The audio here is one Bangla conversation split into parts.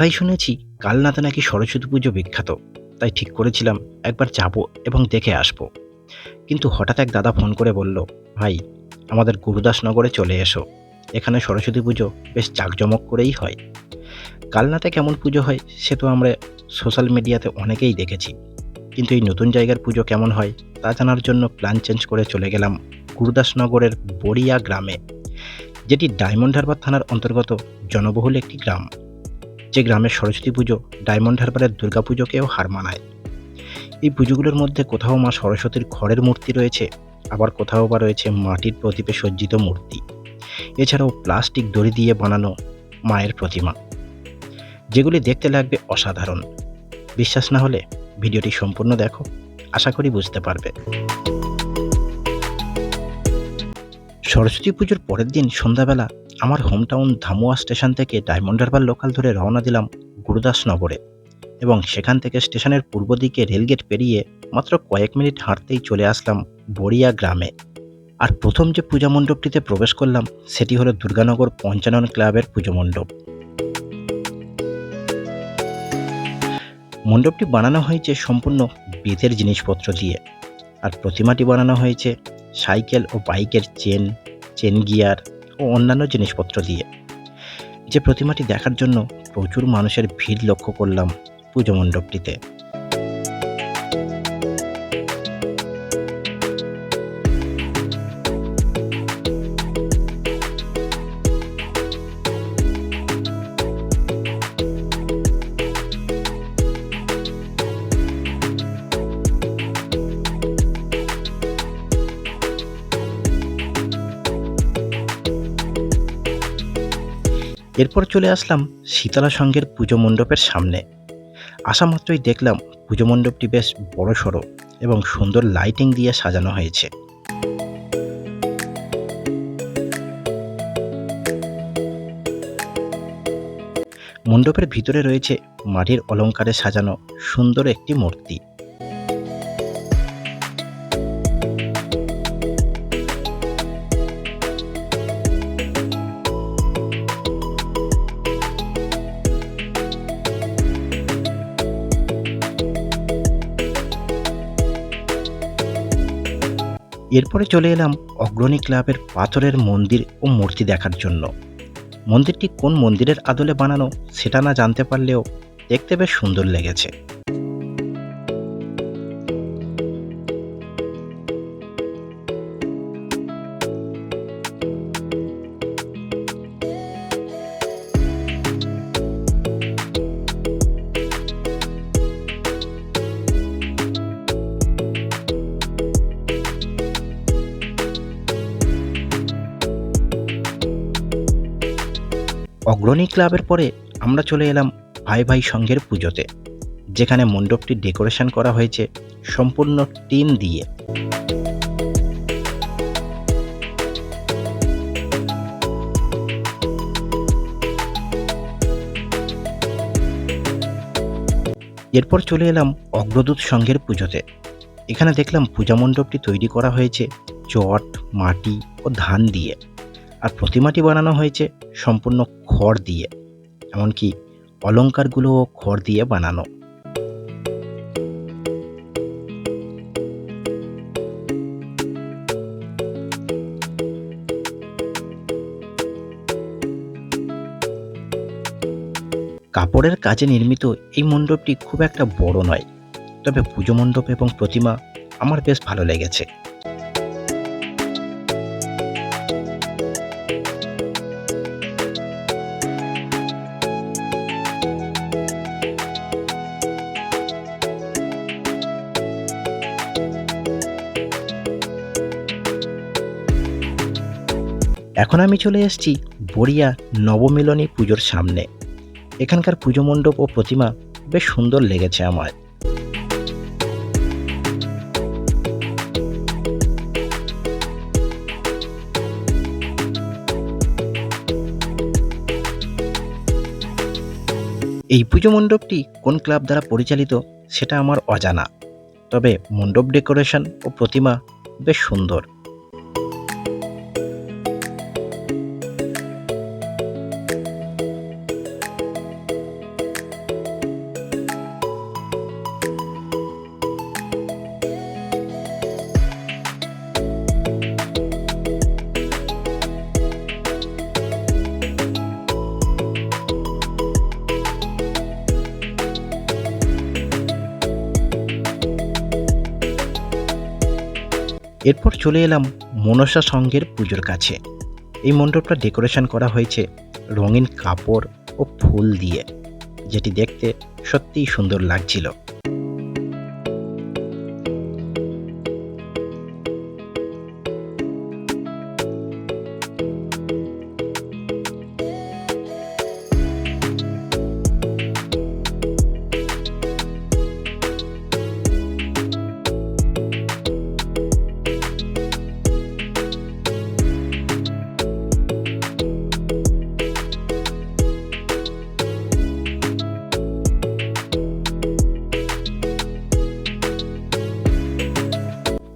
কথাই শুনেছি, কালনাতে নাকি সরস্বতী পুজো বিখ্যাত। তাই ঠিক করেছিলাম একবার যাব এবং দেখে আসব। কিন্তু হঠাৎ এক দাদা ফোন করে বলল, ভাই, আমাদের গুরুদাসনগরে চলে এসো। এখানে সরস্বতী পুজো বেশ জাঁকজমক করেই হয়। কালনাতে কেমন পুজো হয় সে তো আমরা সোশ্যাল মিডিয়াতে অনেকেই দেখেছি। কিন্তু এই নতুন জায়গার পুজো কেমন হয় তা জানার জন্য প্ল্যান চেঞ্জ করে চলে গেলাম গুরুদাসনগরের বড়িয়া গ্রামে, যেটি ডায়মন্ড হারবার থানার অন্তর্গত জনবহুল একটি গ্রাম। যে গ্রামের সরস্বতী পুজো, ডায়মন্ড হারবারের দুর্গা পুজোকেও হার মানায়। এই পুজোগুলোর মধ্যে কোথাও মা সরস্বতীর খড়ের মূর্তি রয়েছে, আবার কোথাও বা রয়েছে মাটির প্রদীপে সজ্জিত মূর্তি। এছাড়াও প্লাস্টিক দড়ি দিয়ে বানানো মায়ের প্রতিমা। যেগুলি দেখতে লাগবে অসাধারণ। বিশ্বাস না হলে ভিডিওটি সম্পূর্ণ দেখো, আশা করি বুঝতে পারবে। সরস্বতী পুজোর পরের দিন সন্ধ্যাবেলা আমার হোমটাউন ধামুয়া স্টেশন থেকে ডায়মন্ড হারবার লোকাল ধরে রওনা দিলাম গুরুদাসনগরে এবং সেখান থেকে স্টেশনের পূর্ব দিকে রেলগেট পেরিয়ে মাত্র কয়েক মিনিট হাঁটতেই চলে আসলাম বড়িয়া গ্রামে। আর প্রথম যে পূজা মণ্ডপটিতে প্রবেশ করলাম, সেটি হলো দুর্গানগর পঞ্চানন ক্লাবের পুজো মণ্ডপ। মণ্ডপটি বানানো হয়েছে সম্পূর্ণ বেতের জিনিসপত্র দিয়ে। আর প্রতিমাটি বানানো হয়েছে সাইকেল ও বাইকের চেন চেন গিয়ার ও অন্যান্য জিনিসপত্র দিয়ে। যে প্রতিমাটি দেখার জন্য প্রচুর মানুষের ভিড় লক্ষ্য করলাম পুজো মণ্ডপটিতে। এরপর চলে আসলাম শীতলা সঙ্গের পুজো মণ্ডপের সামনে। আসা মাত্রই দেখলাম পুজো মণ্ডপটি বেশ বড় সড়ো এবং সুন্দর লাইটিং দিয়ে সাজানো হয়েছে। মণ্ডপের ভিতরে রয়েছে মাটির অলঙ্কারে সাজানো সুন্দর একটি মূর্তি। এরপরে চলে এলাম অগ্রণী ক্লাবের পাথরের মন্দির ও মূর্তি দেখার জন্য। মন্দিরটি কোন মন্দিরের আদলে বানানো সেটা না জানতে পারলেও দেখতে বেশ সুন্দর লেগেছে। অগ্রণী ক্লাবের পরে আমরা চলে এলাম ভাই ভাই সংঘের পুজোতে, যেখানে মণ্ডপটি ডেকোরেশন করা হয়েছে সম্পূর্ণ টিম দিয়ে। এরপর চলে এলাম অগ্রদূত সংঘের পুজোতে, এখানে দেখলাম পূজা মণ্ডপটি তৈরি করা হয়েছে চট, মাটি ও ধান দিয়ে, আর প্রতিমাটি বানানো হয়েছে সম্পূর্ণ খড় দিয়ে, এমনকি অলঙ্কারগুলোও খড় দিয়ে বানানো। কাপড়ের কাজে নির্মিত এই মণ্ডপটি খুব একটা বড় নয়, তবে পুজো মণ্ডপ এবং প্রতিমা আমার বেশ ভালো লেগেছে। এখন আমি চলে এসেছি বড়িয়া নবমিলনী পুজোর সামনে। এখানকার পুজো মণ্ডপ ও প্রতিমা বেশ সুন্দর লেগেছে আমার এই পুজো মণ্ডপটি কোন ক্লাব দ্বারা পরিচালিত সেটা আমার অজানা। তবে মণ্ডপ ডেকোরেশন ও প্রতিমা বেশ সুন্দর। এরপর চলে এলাম মনসা সঙ্গের পুজোর কাছে। এই মণ্ডপটা ডেকোরেশন করা হয়েছে রঙিন কাপড় ও ফুল দিয়ে, যেটি দেখতে সত্যিই সুন্দর লাগছিল।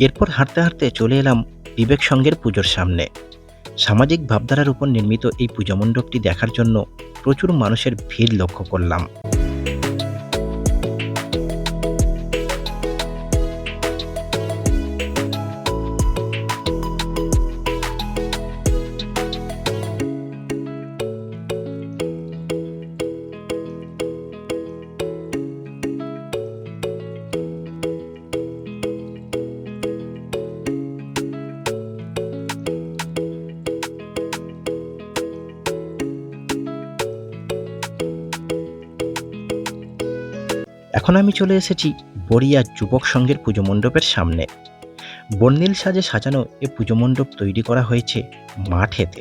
এরপর হাঁটতে হাঁটতে চলে এলাম বিবেক সঙ্গের পুজোর সামনে। সামাজিক ভাবধারার উপর নির্মিত এই পুজো মণ্ডপটি দেখার জন্য প্রচুর মানুষের ভিড় লক্ষ্য করলাম। এখন আমি চলে এসেছি বড়িয়া যুবক সংঘের পুজো মণ্ডপের সামনে। বর্ণিল সাজে সাজানো এ পুজো মণ্ডপ তৈরি করা হয়েছে মাঠেতে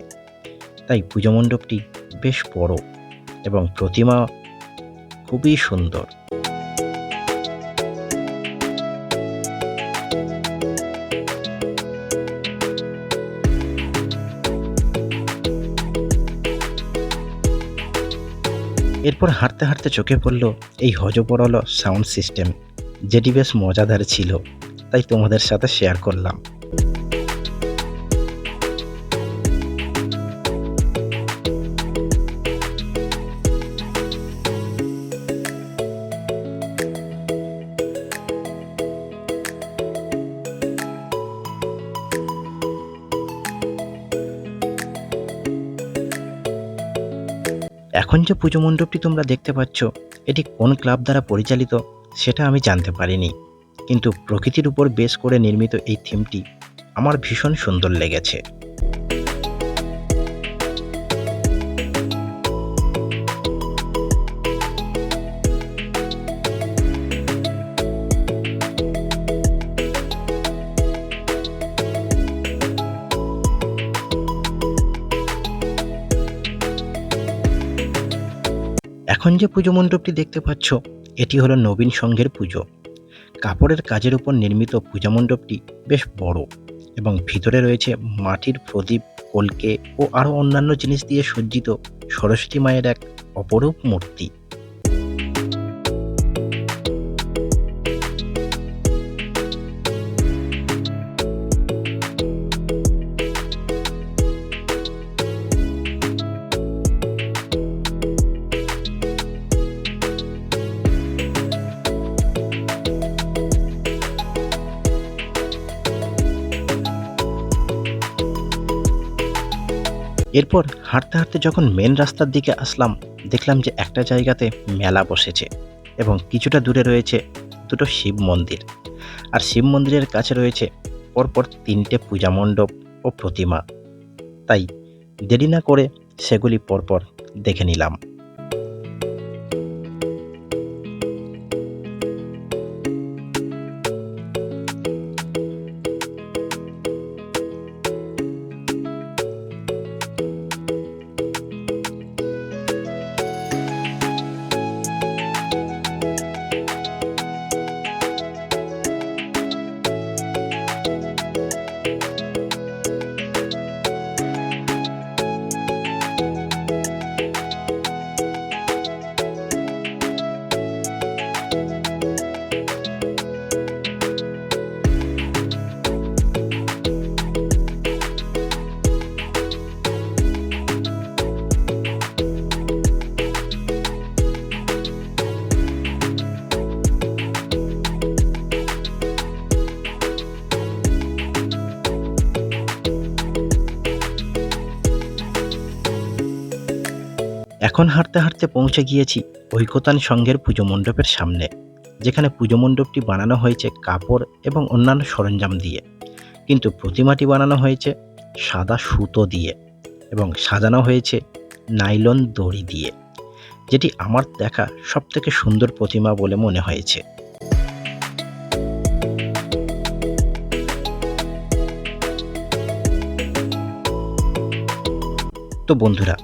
তাই পুজো মণ্ডপটি বেশ বড় এবং প্রতিমা খুবই সুন্দর। এরপর হাঁটতে হাঁটতে চোখে পড়ল এই হজপরল সাউন্ড সিস্টেম যেটি বেশ মজাদার ছিল। তাই তোমাদের সাথে শেয়ার করলাম। এখন যে পুজো মণ্ডপটি তোমরা দেখতে পাচ্ছ, এটি কোন ক্লাব দ্বারা পরিচালিত সেটা আমি জানতে পারিনি। কিন্তু প্রকৃতির উপর বেশ করে নির্মিত এই থিমটি আমার ভীষণ সুন্দর লেগেছে। এখন যে পুজো মণ্ডপটি দেখতে পাচ্ছ, এটি হলো নবীন সংঘের পুজো। কাপড়ের কাজের উপর নির্মিত পূজা মণ্ডপটি বেশ বড় এবং ভিতরে রয়েছে মাটির প্রদীপ, কলকে ও আরও অন্যান্য জিনিস দিয়ে সজ্জিত সরস্বতী মায়ের এক অপরূপ মূর্তি। এরপর হাঁটতে হাঁটতে যখন মেন রাস্তার দিকে আসলাম, দেখলাম যে একটা জায়গাতে মেলা বসেছে এবং কিছুটা দূরে রয়েছে দুটো শিব মন্দির। আর শিব মন্দিরের কাছে রয়েছে পরপর তিনটে পূজা মণ্ডপ ও প্রতিমা। তাই দেরি না করে সেগুলি পরপর দেখে নিলাম। এখন হাঁটতে হাঁটতে পৌঁছে গিয়েছি ঐকতান সংঘের পুজো মণ্ডপের সামনে, যেখানে পুজো মণ্ডপটি বানানো হয়েছে কাপড় এবং অন্যান্য সরঞ্জাম দিয়ে। কিন্তু প্রতিমাটি বানানো হয়েছে সাদা সুতো দিয়ে এবং সাজানো হয়েছে নাইলন দড়ি দিয়ে, যেটি আমার দেখা সবথেকে সুন্দর প্রতিমা বলে মনে হয়েছে। তো বন্ধুরা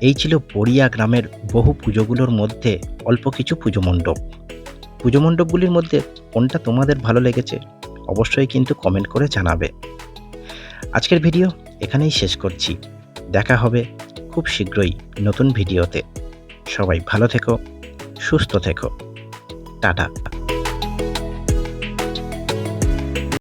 এই ছিল বড়িয়া গ্রামের বহু পুজোগুলোর মধ্যে অল্প কিছু পুজো মণ্ডপ। পুজো মণ্ডপগুলির মধ্যে কোনটা তোমাদের ভালো লেগেছে অবশ্যই কিন্তু কমেন্ট করে জানাবে। আজকের ভিডিও এখানেই শেষ করছি। দেখা হবে খুব শীঘ্রই নতুন ভিডিওতে সবাই ভালো থেকো, সুস্থ থেকো। টাটা।